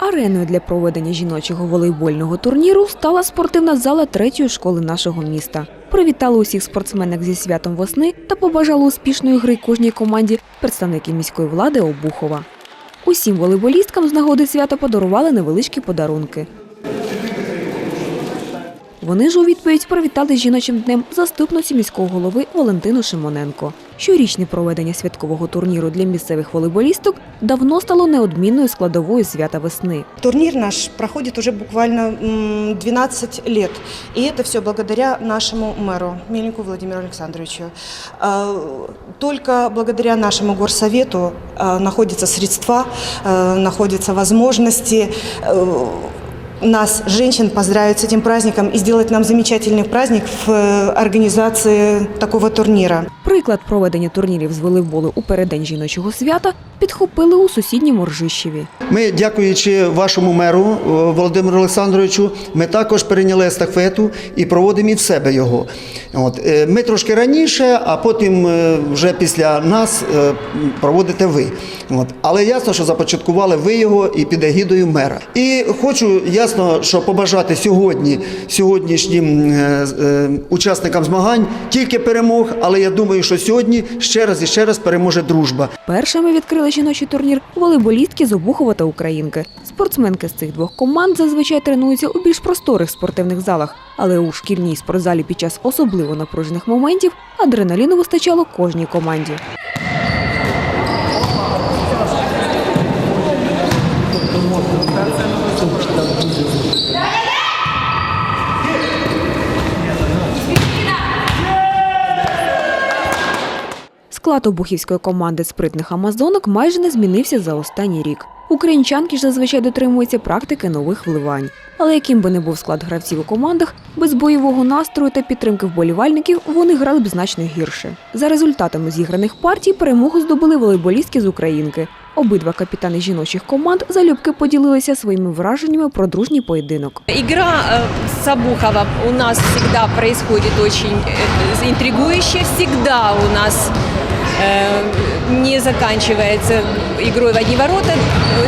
Ареною для проведення жіночого волейбольного турніру стала спортивна зала третьої школи нашого міста. Привітали усіх спортсменок зі святом весни та побажали успішної гри кожній команді представники міської влади Обухова. Усім волейболісткам з нагоди свята подарували невеличкі подарунки. Вони ж у відповідь привітали жіночим днем заступниці міського голови Валентину Шимоненко. Щорічне проведення святкового турніру для місцевих волейболісток давно стало неодмінною складовою свята весни. Турнир наш проходит уже буквально м, 12 лет. И это все благодаря нашему мэру Мельнику Владимиру Александровичу. А, Только благодаря нашему горсовету а, находятся средства, а, находятся возможности э, нас, женщин, поздравить с этим праздником и сделать нам замечательный праздник в э, организации такого турнира. Приклад проведення турнірів з волейболу у переддень жіночого свята підхопили у сусідньому Ржищеві. Ми, дякуючи вашому меру е, Володимиру Олександровичу, ми також перейняли естафету і проводимо і в себе його. От. е, Ми трошки раніше, а потім е, вже після нас е, проводите ви. От. Але ясно, що започаткували ви його і під егідою мера. І хочу ясно, що побажати сьогодні, сьогоднішнім е, е, учасникам змагань тільки перемог, але я думаю, що сьогодні ще раз і ще раз переможе дружба. Першими відкрили жіночий турнір волейболістки з Обухова та Українки. Спортсменки з цих двох команд зазвичай тренуються у більш просторих спортивних залах, але у шкільній спортзалі під час особливо напружених моментів адреналіну вистачало кожній команді. Склад обухівської команди спритних амазонок майже не змінився за останній рік. Українчанки ж зазвичай дотримуються практики нових вливань. Але яким би не був склад гравців у командах, без бойового настрою та підтримки вболівальників вони грали б значно гірше. За результатами зіграних партій перемогу здобули волейболістки з Українки. Обидва капітани жіночих команд залюбки поділилися своїми враженнями про дружній поєдинок. Игра э, с Обухова у нас всегда происходит очень э, интригующе. Всегда у нас э, не заканчивается игрой в одни ворота.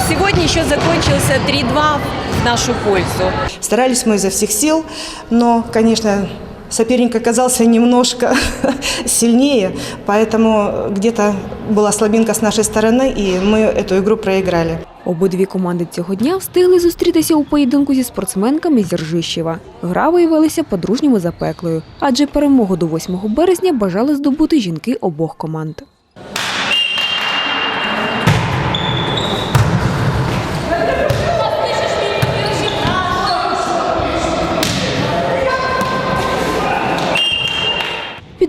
Сегодня еще закончился 3-2 в нашу пользу. Старались мы изо всех сил, но, конечно, соперник оказался немножко сильнее, поэтому где-то была слабинка с нашей стороны, и мы эту игру проиграли. Обидві команди цього дня встигли зустрітися у поєдинку зі спортсменками з Ржищева. Гра виявилася по-дружньому запеклою, адже перемогу до 8 березня бажали здобути жінки обох команд.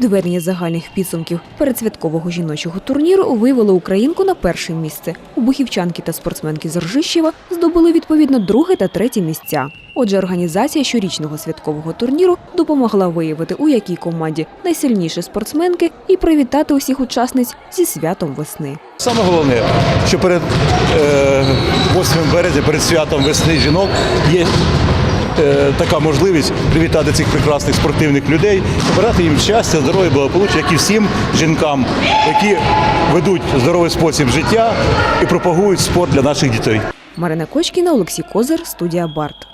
Підведення загальних підсумків передсвяткового жіночого турніру вивели українку на перше місце. Обухівчанки та спортсменки з Ржищева здобули відповідно друге та третє місця. Отже, організація щорічного святкового турніру допомогла виявити, у якій команді найсильніші спортсменки, і привітати усіх учасниць зі святом весни. Саме головне, що перед е, 8 березня, перед святом весни жінок, є е, така можливість привітати цих прекрасних спортивних людей, побирати їм щастя, здоров'я, благополуччя, як і всім жінкам, які ведуть здоровий спосіб життя і пропагують спорт для наших дітей. Марина Кочкіна, Олексій Козир, студія Барт.